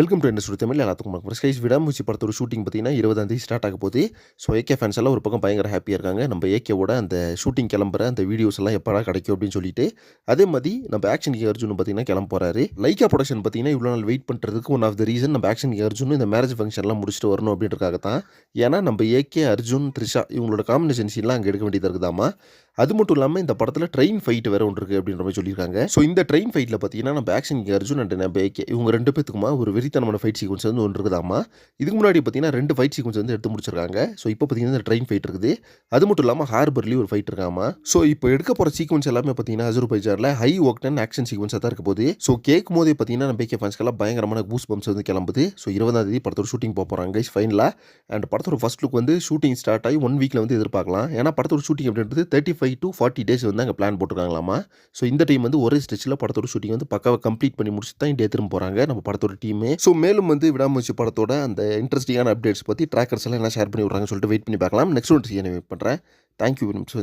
Welcome to என்ன தமிழ் எல்லாத்துக்கும் வணக்கம். ஸ்கைஸ் விடாமூச்சி படத்தோட ஷூட்டிங் பார்த்தீங்கன்னா இருபதாந்தேதி ஸ்டார்ட் ஆக போகுது. ஸோ ஏகே ஃபேன்ஸ் எல்லாம் ஒரு பக்கம் பயங்கர ஹாப்பியாக இருக்காங்க. நம்ம ஏகேவோட அந்த ஷூட்டிங் கிளம்புற அந்த வீடியோஸ் எல்லாம் எப்படா கிடைக்கும் அப்படின்னு சொல்லிட்டு அதே மாதிரி நம்ம ஆக்ஷன் கே அர்ஜுன் பார்த்தீங்கன்னா கிளம்ப போறாரு. லைக்கா ப்ரொடக்ஷன் பார்த்தீங்கன்னா இவ்வளோ நாள் வெயிட் பண்ணுறதுக்கு ஒன் ஆஃப் த ரீசன் நம்ம ஆக்ஷன் கே அர்ஜுன் இந்த மேரேஜ் ஃபங்க்ஷன்லாம் முடிச்சுட்டு வரணும் அப்படின்றக்காக தான் ஏன்னா நம்ம ஏகே அர்ஜுன் த்ரிஷா இவங்களோட காம்பினேஷன் சீன்லாம் அங்கே எடுக்க வேண்டியதாக இருக்குதாமா? அது மட்டும் இல்லாமல் இந்த படத்தில் ட்ரெயின் ஃபைட் வேறு ஒன்று இருக்குது அப்படின்ற மாதிரி சொல்லியிருக்காங்க. ஸோ இந்த ட்ரெயின் ஃபைட்டில் பார்த்தீங்கன்னா நம்ம ஆக்ஷன் கே அர்ஜுன் அண்ட் நம்ம ஏகே இவங்க ரெண்டு பேத்துக்குமா ஒரு வெரி வெறித்தனமான ஃபைட் சீக்வன்ஸ் வந்து ஒன்று இருக்குதாமா இதுக்கு முன்னாடி பார்த்தீங்கன்னா ரெண்டு ஃபைட் சீக்வன்ஸ் வந்து எடுத்து முடிச்சிருக்காங்க. ஸோ இப்போ பார்த்தீங்கன்னா இந்த ட்ரெயின் ஃபைட் இருக்குது. அது மட்டும் இல்லாமல் ஹார்பர்லேயும் ஒரு ஃபைட் இருக்காமா ஸோ இப்போ எடுக்க போகிற சீக்வன்ஸ் எல்லாமே பார்த்தீங்கன்னா அஜர்பைஜானில் ஹை ஒர்க்டன் ஆக்ஷன் சீக்வன்ஸாக தான் இருக்க போகுது. ஸோ கேட்கும் போதே பார்த்தீங்கன்னா நம்ம ஏகே ஃபேன்ஸ்க்கெல்லாம் பயங்கரமான பூஸ் பம்ப்ஸ் வந்து கிளம்புது. ஸோ இருபதாம் தேதி படத்தோட ஷூட்டிங் போக போகிறாங்க கைஸ் ஃபைனலாக அண்ட் படத்தோட ஃபஸ்ட் லுக் வந்து ஷூட்டிங் ஸ்டார்ட் ஆகி ஒன் வீக்கில் வந்து எதிர்பார்க்கலாம். ஏன்னா படத்தோட ஷூட்டிங் அப்படின்றது thirty five to forty days வந்து அங்கே பிளான் போட்டிருக்காங்களாமா ஸோ இந்த டைம் வந்து ஒரே ஸ்டெச்சில் படத்தோட ஷூட்டிங் வந்து பக்காவை கம்ப்ளீட் பண்ணி முடிச்சு தான் இந்தியா திரும்ப போகிறாங்க நம்ம படத்தோட டீமு ஸோ மேலும் வந்து விடாமுயற்சி படத்தோட அந்த இன்ட்ரெஸ்டிங்கான அப்டேட்ஸ் பற்றி ட்ராக்கர்ஸ் எல்லாம் என்ன ஷேர் பண்ணி விட்றாங்கன்னு சொல்லிட்டு வெயிட் பண்ணி பார்க்கலாம். நெக்ஸ்ட் ஒன் வெயிட் பண்ணுறேன் தேங்க்யூ வெரி மச்